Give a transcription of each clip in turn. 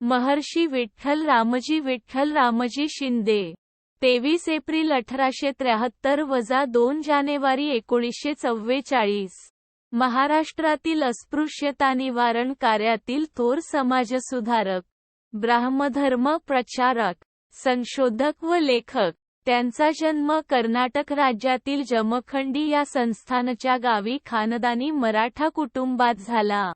महर्षी विठ्ठल रामजी विठ्ठल रामजी शिंदे. तेवीस एप्रिल अठराशे त्र्याहत्तर वजा दोन जानेवारी एकोणीसशे चव्वेचाळीस. महाराष्ट्रातील अस्पृश्यता निवारण कार्यातील थोर समाजसुधारक ब्राह्मधर्म प्रचारक संशोधक व लेखक. त्यांचा जन्म कर्नाटक राज्यातील जमखंडी या संस्थानच्या गावी खानदानी मराठा कुटुंबात झाला.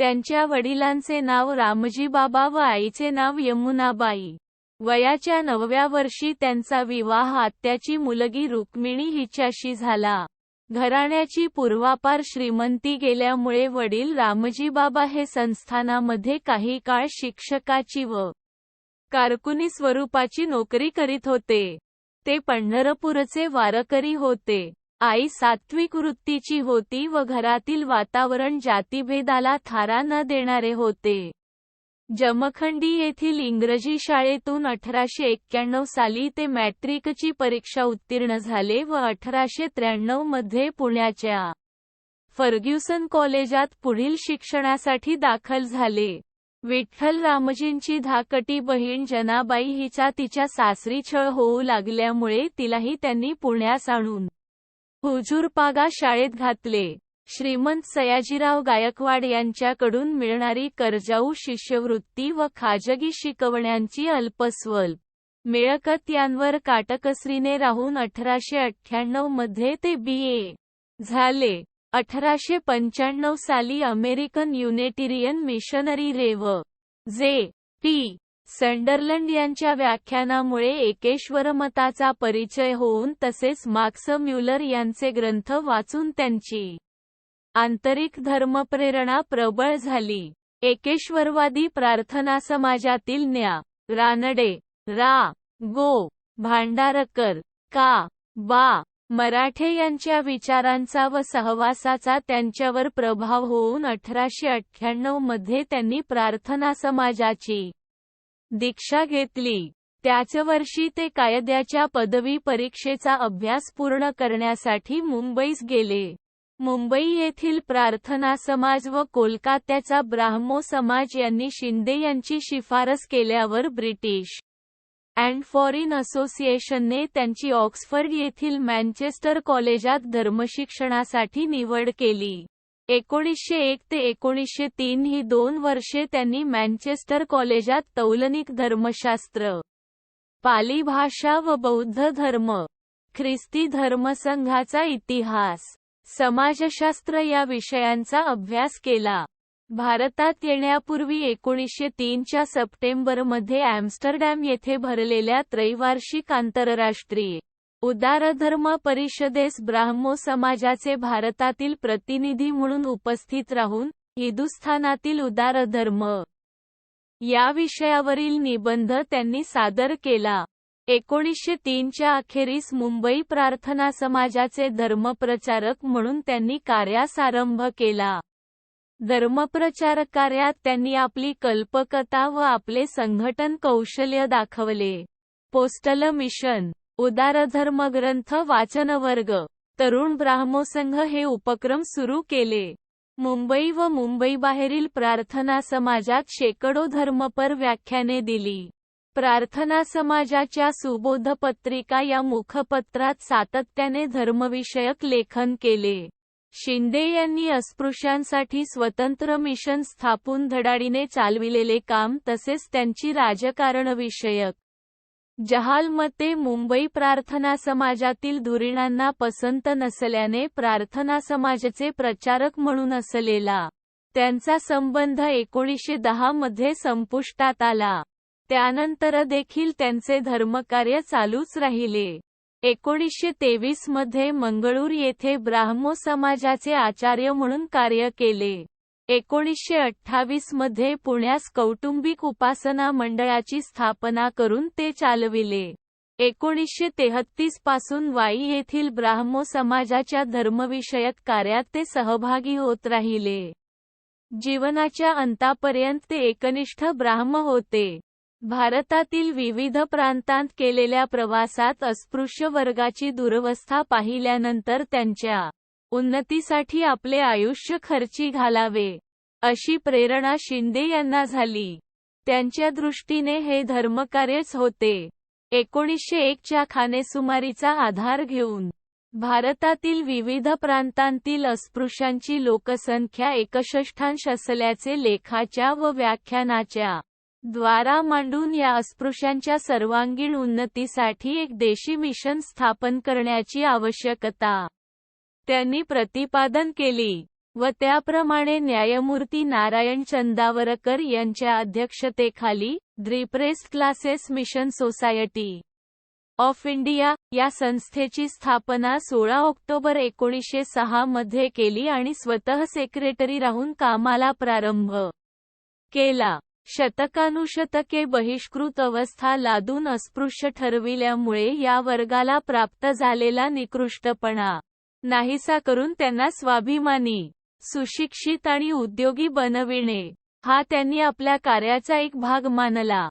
त्यांच्या वडिलांचे नाव रामजी बाबा व आईचे नाव यमुनाबाई. वयाच्या नवव्या वर्षी त्यांचा विवाह आत्याची मुलगी रुक्मिणी हिच्याशी झाला. घराण्याची पूर्वापार श्रीमंती गेल्यामुळे वडील रामजी बाबा हे संस्थानामध्ये काही काळ शिक्षकाची व कारकुनी स्वरूपाची नोकरी करीत होते. ते पंढरपूरचे वारकरी होते. आई सात्विक वृत्तीची होती व घरातील वातावरण जातीभेदाला थारा न देणारे होते. जमखंडी येथील इंग्रजी शाळेतून अठराशे एक्क्याण्णव साली ते मॅट्रिकची परीक्षा उत्तीर्ण झाले व अठराशे त्र्याण्णवमध्ये पुण्याच्या फर्ग्युसन कॉलेजात पुढील शिक्षणासाठी दाखल झाले. विठ्ठल रामजींची धाकटी बहीण जनाबाई हिचा तिच्या सासरी छळ होऊ लागल्यामुळे तिलाही त्यांनी पुण्यास आणून हुजूरपागा शाळेत घातले. श्रीमंत सयाजीराव गायकवाड यांच्याकडून मिळणारी कर्जाऊ शिष्यवृत्ती व खाजगी शिकवण्यांची अल्पस्वल्प मिळकत यांवर काटकसरीने राहून अठराशे अठ्ठ्याण्णवमध्ये ते बी. ए. झाले. अठराशे पंच्याण्णव साली अमेरिकन युनेटिरियन मिशनरी रेव. जे. पी. संडरलंड यांच्या व्याख्यानामुळे एकेश्वरमताचा परिचय होऊन तसेच मार्क्स म्युलर यांचे ग्रंथ वाचून त्यांची आंतरिक धर्मप्रेरणा प्रबळ झाली. एकेश्वरवादी प्रार्थना समाजातील न्या. रानडे रा. गो. भांडारकर का. बा. मराठे यांच्या विचारांचा व सहवासाचा त्यांच्यावर प्रभाव होऊन अठराशे अठ्ठ्याण्णवमध्ये त्यांनी प्रार्थना समाजाची दीक्षा घेतली. त्याच वर्षी ते कायद्याच्या पदवी परीक्षेचा अभ्यास पूर्ण करण्यासाठी मुंबईस गेले. मुंबई येथील प्रार्थना समाज व कोलकात्याचा ब्राह्मो समाज यांनी शिंदे यांची शिफारस केल्यावर ब्रिटिश अँड फॉरिन असोसिएशनने त्यांची ऑक्सफर्ड येथील मँचेस्टर कॉलेजात धर्मशिक्षणासाठी निवड केली. एकोणीसशे एक ते एकोणीसशे तीन ही दोन वर्षे त्यांनी मँचेस्टर कॉलेजात तौलनिक धर्मशास्त्र पाली भाषा व बौद्ध धर्म ख्रिस्ती धर्मसंघाचा इतिहास समाजशास्त्र या विषयांचा अभ्यास केला. भारतात येण्यापूर्वी एकोणीसशे तीनच्या सप्टेंबरमध्ये ॲम्स्टरडॅम येथे भरलेल्या त्रैवार्षिक आंतरराष्ट्रीय उदारधर्म परिषदेस ब्राह्मो समाजाचे भारतातील प्रतिनिधी म्हणून उपस्थित राहून हिंदुस्थानातील उदारधर्म या विषयावरील निबंध त्यांनी सादर केला. एकोणीसशे तीनच्या अखेरीस मुंबई प्रार्थना समाजाचे धर्मप्रचारक म्हणून त्यांनी कार्यास आरंभ केला. धर्मप्रचारक कार्यात त्यांनी आपली कल्पकता व आपले संघटन कौशल्य दाखवले. पोस्टल मिशन उदारधर्म ग्रंथ वाचनवर्ग तरुण ब्राह्मोसंघ हे उपक्रम सुरू केले. मुंबई व मुंबईबाहेरील प्रार्थना समाजात शेकडो धर्मपर व्याख्याने दिली. प्रार्थना समाजाच्या सुबोध पत्रिका या मुखपत्रात सातत्याने धर्मविषयक लेखन केले. शिंदे यांनी अस्पृश्यांसाठी स्वतंत्र मिशन स्थापून धडाडीने चालविलेले काम तसेच त्यांची राजकारणविषयक जहालमते मुंबई प्रार्थना समाजातील धुरीणांना पसंत नसल्याने प्रार्थना समाजाचे प्रचारक म्हणून असलेला त्यांचा संबंध एकोणीसशे दहा मध्ये संपुष्टात आला. त्यानंतर देखील त्यांचे धर्मकार्य चालूच राहिले. एकोणीसशे तेवीसमध्ये मंगळूर येथे ब्राह्मो समाजाचे आचार्य म्हणून कार्य केले. एकोणीसशे अठ्ठावीसमध्ये पुण्यास कौटुंबिक उपासना मंडळाची स्थापना करून ते चालविले. एकोणीसशे तेहत्तीसपासून वाई येथील ब्राह्मो समाजाच्या धर्मविषयक कार्यात ते सहभागी होत राहिले. जीवनाच्या अंतापर्यंत ते एकनिष्ठ ब्राह्म होते. भारतातील विविध प्रांतांत केलेल्या प्रवासात अस्पृश्य वर्गाची दुरवस्था पाहिल्यानंतर त्यांच्या उन्नतीसाठी आपले आयुष्य खर्ची घालावे अशी प्रेरणा शिंदे यांना झाली. त्यांच्या दृष्टीने हे धर्मकार्यच होते. एकोणीसशे एकच्या खानेसुमारीचा आधार घेऊन भारतातील विविध प्रांतांतील अस्पृश्यांची लोकसंख्या एकषष्ठांश असल्याचे लेखाच्या व व्याख्यानाच्या द्वारा मांडून या अस्पृश्यांच्या सर्वांगीण उन्नतीसाठी एक देशी मिशन स्थापन करण्याची आवश्यकता त्यांनी प्रतिपादन केली व त्याप्रमाणे न्यायमूर्ती नारायण चंदावरकर यांच्या अध्यक्षतेखाली the depressed classes mission society of India या संस्थेची स्थापना सोळा ऑक्टोबर एकोणीसशे सहा मध्ये केली आणि स्वतः सेक्रेटरी राहून कामाला प्रारंभ केला. शतकानुशतके बहिष्कृत अवस्था लादून अस्पृश्य ठरविल्यामुळे या वर्गाला प्राप्त झालेला निकृष्टपणा नाहीसा करून त्यांना स्वाभिमानी सुशिक्षित आणि उद्योगी बनविणे. हा त्यांनी आपल्या कार्याचा एक भाग मानला.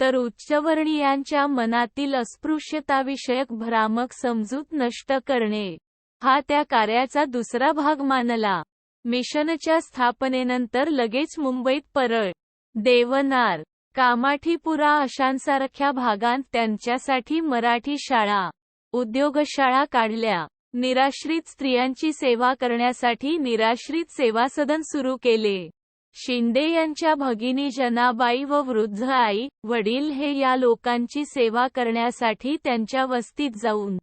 तर उच्चवर्णीयांच्या मनातील अस्पृश्यताविषयक भ्रामक समजूत नष्ट करणे. हा त्या कार्याचा दुसरा भाग मानला. मिशनच्या स्थापनेनंतर लगेच मुंबईत परळ देवनार कामाठीपुरा अशांसारख्या भागांत त्यांच्यासाठी मराठी शाळा उद्योगशाळा काढल्या. निराश्रित स्त्रियांची सेवा करण्यासाठी निराश्रित सेवा सदन सुरू केले. शिंदे यांच्या भगिनी जनाबाई व वृद्ध आई वडील हे या लोकांची सेवा करण्यासाठी त्यांच्या वस्तीत जाऊन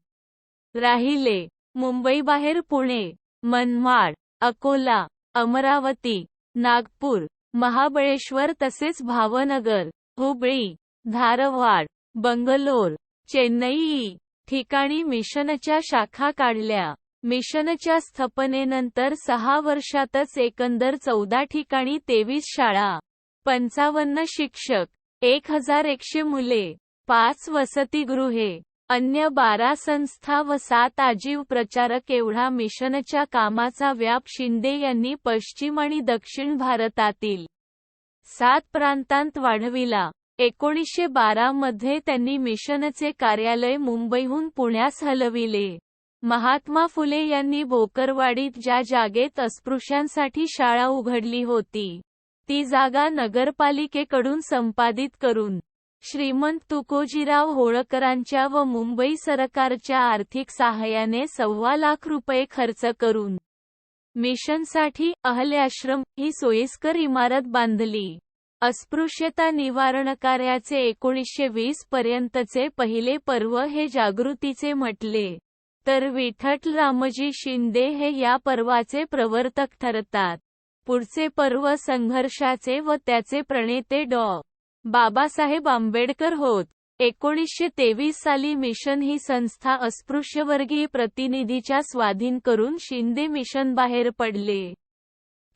राहिले. मुंबईबाहेर पुणे मनमाड अकोला अमरावती नागपूर महाबळेश्वर तसेच भावनगर हुबळी धारवाड बंगलोर चेन्नई ठिकाणी मिशनच्या शाखा काढल्या. मिशनच्या स्थापनेनंतर सहा वर्षातच एकंदर चौदा ठिकाणी तेवीस शाळा. पंचावन्न शिक्षक. एक हजार एकशे मुले. पाच वसतिगृहे. अन्य बारा संस्था व सात आजीव प्रचारक एवढा मिशनच्या कामाचा व्याप शिंदे यांनी पश्चिम आणि दक्षिण भारतातील सात प्रांतांत वाढविला. एकोणीसशे बारा मध्ये त्यांनी मिशनचे कार्यालय मुंबईहून पुण्यास हलविले. महात्मा फुले यांनी भोकरवाडीत ज्या जागेत अस्पृश्यांसाठी शाळा उघडली होती ती जागा नगरपालिकेकडून संपादित करून श्रीमंत तुकोजीराव होळकरांच्या व मुंबई सरकारच्या आर्थिक सहाय्याने सव्वा लाख रुपये खर्च करून मिशनसाठी अहल्याश्रम ही सोयीस्कर इमारत बांधली. अस्पृश्यता निवारण कार्याचे एकोणीसशे वीस पर्यंतचे पहिले पर्व हे जागृतीचे म्हटले. तर विठ्ठल रामजी शिंदे हे या पर्वाचे प्रवर्तक ठरतात. पुढचे पर्व संघर्षाचे व त्याचे प्रणेते डॉ. बाबासाहेब आंबेडकर होत. एकोणीसशे तेवीस साली मिशन ही संस्था अस्पृश्यवर्गीय प्रतिनिधीच्या स्वाधीन करून शिंदे मिशन बाहेर पडले.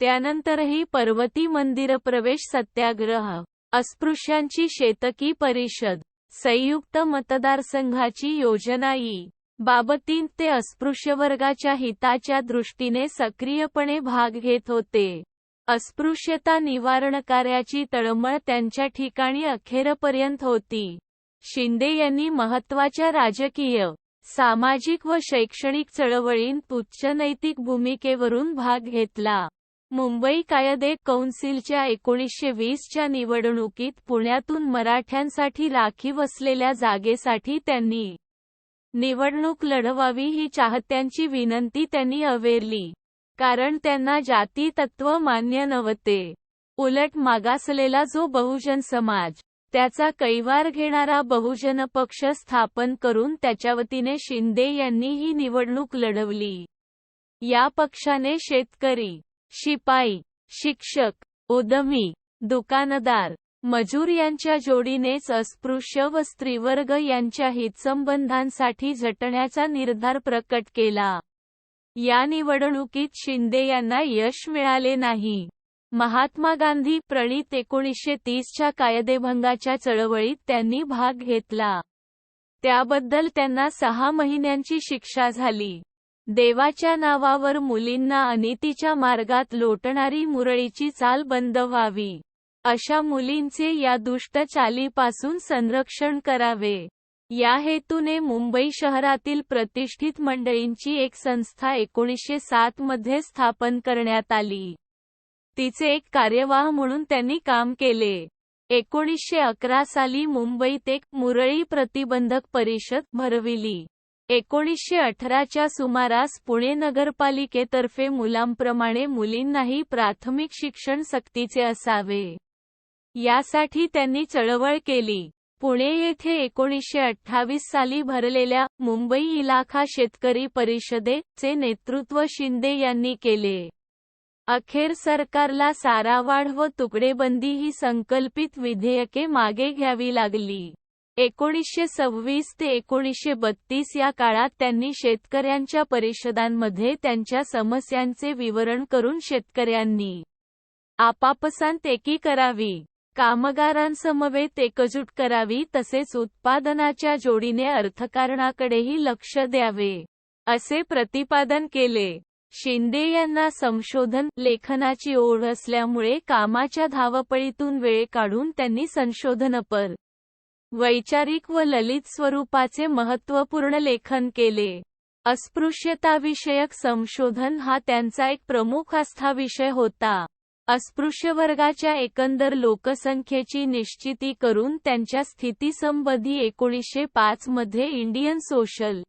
त्यानंतरही पर्वती मंदिर प्रवेश सत्याग्रह अस्पृश्यांची शेतकी परिषद संयुक्त मतदारसंघाची योजना ई. बाबतीत ते अस्पृश्य वर्गाच्या हिताच्या दृष्टीने सक्रियपणे भाग घेत होते. अस्पृश्यता निवारण कार्याची तळमळ त्यांच्या ठिकाणी अखेरपर्यंत होती. शिंदे यांनी महत्त्वाच्या राजकीय सामाजिक व शैक्षणिक चळवळींत उच्च नैतिक भूमिकेवरून भाग घेतला. मुंबई कायदे कौन्सिलच्या एकोणीसशे वीसच्या निवडणुकीत पुण्यातून मराठ्यांसाठी राखीव असलेल्या जागेसाठी त्यांनी निवडणूक लढवावी ही चाहत्यांची विनंती त्यांनी अवेरली. कारण त्यांना जाती तत्व मान्य नव्हते. उलट मागासलेला जो बहुजन समाज त्याचा कैवार घेणारा बहुजन पक्ष स्थापन करून त्याच्यावतीने शिंदे यांनी ही निवडणूक लढवली. या पक्षाने शेतकरी शिपाई शिक्षक उद्यमी दुकानदार मजूर यांच्या जोडीनेच अस्पृश्य व स्त्रीवर्ग यांच्या हितसंबंधांसाठी झटण्याचा निर्धार प्रकट केला. या निवडणुकीत शिंदे यांना यश मिळाले नाही. महात्मा गांधी प्रणित एकोणीसशे तीसच्या कायदेभंगाच्या चळवळीत त्यांनी भाग घेतला. त्याबद्दल त्यांना सहा महिन्यांची शिक्षा झाली. देवाच्या नावावर मुलींना अनितीच्या मार्गात लोटणारी मुरळीची चाल बंद व्हावी. अशा मुलींचे या दुष्ट चालीपासून संरक्षण करावे. या हेतूने मुंबई शहरातील प्रतिष्ठित मंडळींची एक संस्था एकोणीसशे सात मध्ये स्थापन करण्यात आली. तिचे एक कार्यवाह म्हणून त्यांनी काम केले. एकोणीसशे अकरा साली मुंबईत एक मुरळी प्रतिबंधक परिषद भरविली. एकोणीसशे अठराच्या सुमारास पुणे नगरपालिकेतर्फे मुलांप्रमाणे मुलींनाही प्राथमिक शिक्षण सक्तीचे असावे. यासाठी त्यांनी चळवळ केली. पुणे येथे एकोणीसशे अठ्ठावीस साली भरलेल्या मुंबई इलाखा शेतकरी परिषदेचे नेतृत्व शिंदे यांनी केले. अखेर सरकारला सारावाढ व तुकडेबंदी ही संकल्पित विधेयके मागे घ्यावी लागली. एकोणीसशे सव्वीस ते एकोणीसशे बत्तीस या काळात त्यांनी शेतकऱ्यांच्या परिषदांमध्ये त्यांच्या समस्यांचे विवरण करून शेतकऱ्यांनी आपापसांत एकी करावी कामगारांसमवेत एकजूट करावी तसेच उत्पादनाच्या जोडीने अर्थकारणाकडेही लक्ष द्यावे असे प्रतिपादन केले. शिंदे यांना संशोधन लेखनाची ओढ असल्यामुळे कामाच्या धावपळीतून वेळ काढून त्यांनी संशोधनपर वैचारिक व ललित स्वरूपाचे महत्त्वपूर्ण लेखन केले. अस्पृश्यताविषयक संशोधन हा त्यांचा एक प्रमुख आस्थाविषय होता. अस्पृश्य वर्गाच्या एकंदर लोकसंख्येची निश्चिती करून त्यांच्या स्थितीसंबंधी एकोणीसशे पाच मध्ये इंडियन सोशल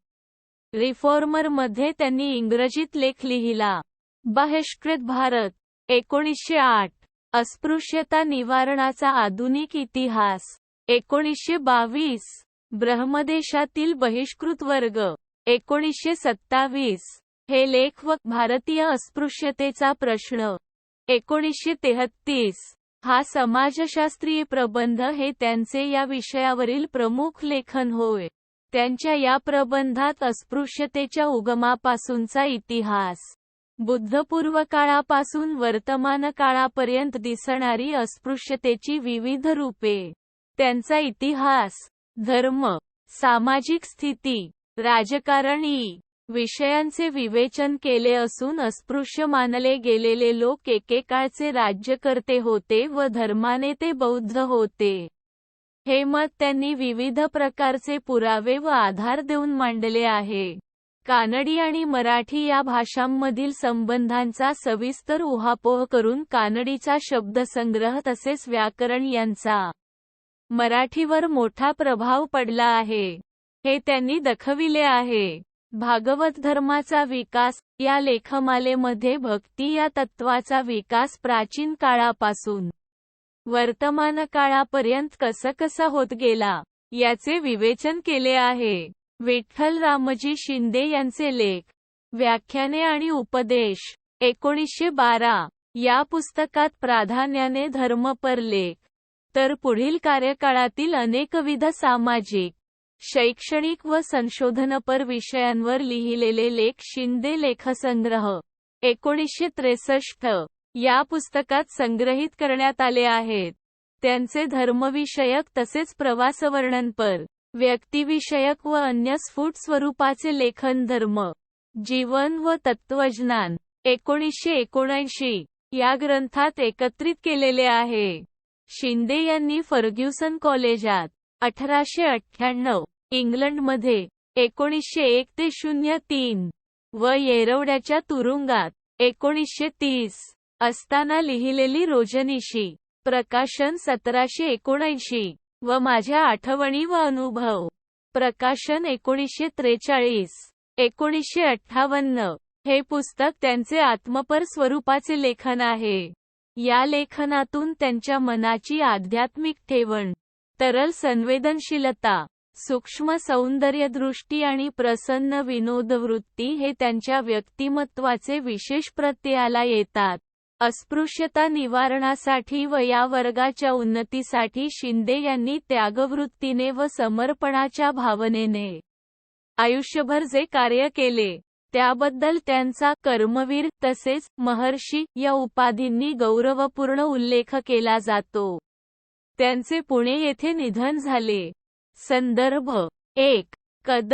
रिफॉर्मरमध्ये त्यांनी इंग्रजीत लेख लिहिला. बहिष्कृत भारत एकोणीसशे आठ. अस्पृश्यता निवारणाचा आधुनिक इतिहास. एकोणीसशे बावीस ब्रह्मदेशातील बहिष्कृत वर्ग एकोणीसशे सत्तावीस हे लेख व भारतीय अस्पृश्यतेचा प्रश्न. एकोणीसशे तेहत्तीस हा समाजशास्त्रीय प्रबंध हे त्यांचे या विषयावरील प्रमुख लेखन होय. त्यांच्या या प्रबंधात अस्पृश्यतेच्या उगमापासूनचा इतिहास. बुद्धपूर्व काळापासून वर्तमान काळापर्यंत दिसणारी अस्पृश्यतेची विविध रूपे. त्यांचा इतिहास धर्म सामाजिक स्थिती राजकारण ई विषयांचे विवेचन केले असून अस्पृश्य मानले गेलेले लोक एकेकाळचे राज्यकर्ते होते व धर्माने ते बौद्ध होते. हे मत त्यांनी विविध प्रकारचे पुरावे व आधार देऊन मांडले आहे. कानडी आणि मराठी या भाषांमधील संबंधांचा सविस्तर उहापोह करून कानडीचा शब्दसंग्रह तसेच व्याकरण यांचा मराठीवर मोठा प्रभाव पडला आहे. हे त्यांनी दखविले आहे. भागवत धर्माचा विकास या लेखमालेमध्ये भक्ती या तत्वाचा विकास प्राचीन काळापासून. वर्तमान काळापर्यंत कसं कसं होत गेला याचे विवेचन केले आहे. विठ्ठल रामजी शिंदे यांचे लेख व्याख्याने आणि उपदेश एकोणीसशे बारा या पुस्तकात प्राधान्याने धर्मपर लेख तर पुढील कार्यकाळातील अनेकविध सामाजिक शैक्षणिक व संशोधनपर विषयांवर लिहिलेले लेख शिंदे लेखसंग्रह एकोणीसशे त्रेसष्ट. या पुस्तकात संग्रहित करण्यात आले आहेत. त्यांचे धर्मविषयक तसेच प्रवासवर्णनपर व्यक्तिविषयक व अन्य स्फुट स्वरूपाचे लेखन धर्म जीवन व तत्वज्ञान एकोणीसशे एकोणऐंशी. या ग्रंथात एकत्रित केलेले आहे. शिंदे यांनी फर्ग्युसन कॉलेजात अठराशे अठ्ठ्याण्णव इंग्लंडमध्ये एकोणीसशे एक ते शून्य तीन व येरवड्याच्या तुरुंगात एकोणीसशे तीस असताना लिहिलेली रोजनिशी प्रकाशन सतराशे एकोणऐंशी व माझ्या आठवणी व अनुभव प्रकाशन एकोणीसशे त्रेचाळीस एकोणीसशे अठ्ठावन्न हे पुस्तक त्यांचे आत्मपर स्वरूपाचे लेखन आहे. या लेखनातून त्यांच्या मनाची आध्यात्मिक ठेवण तरल संवेदनशीलता सूक्ष्म सौंदर्यदृष्टी आणि प्रसन्न विनोदवृत्ती हे त्यांच्या व्यक्तिमत्वाचे विशेष प्रत्ययाला येतात. अस्पृश्यता निवारणासाठी व या वर्गाच्या उन्नतीसाठी शिंदे यांनी त्यागवृत्तीने व समर्पणाच्या भावनेने आयुष्यभर जे कार्य केले त्याबद्दल त्यांचा कर्मवीर तसेच महर्षी या उपाधींनी गौरवपूर्ण उल्लेख केला जातो. त्यांचे पुणे येथे निधन झाले. संदर्भ एक. कद.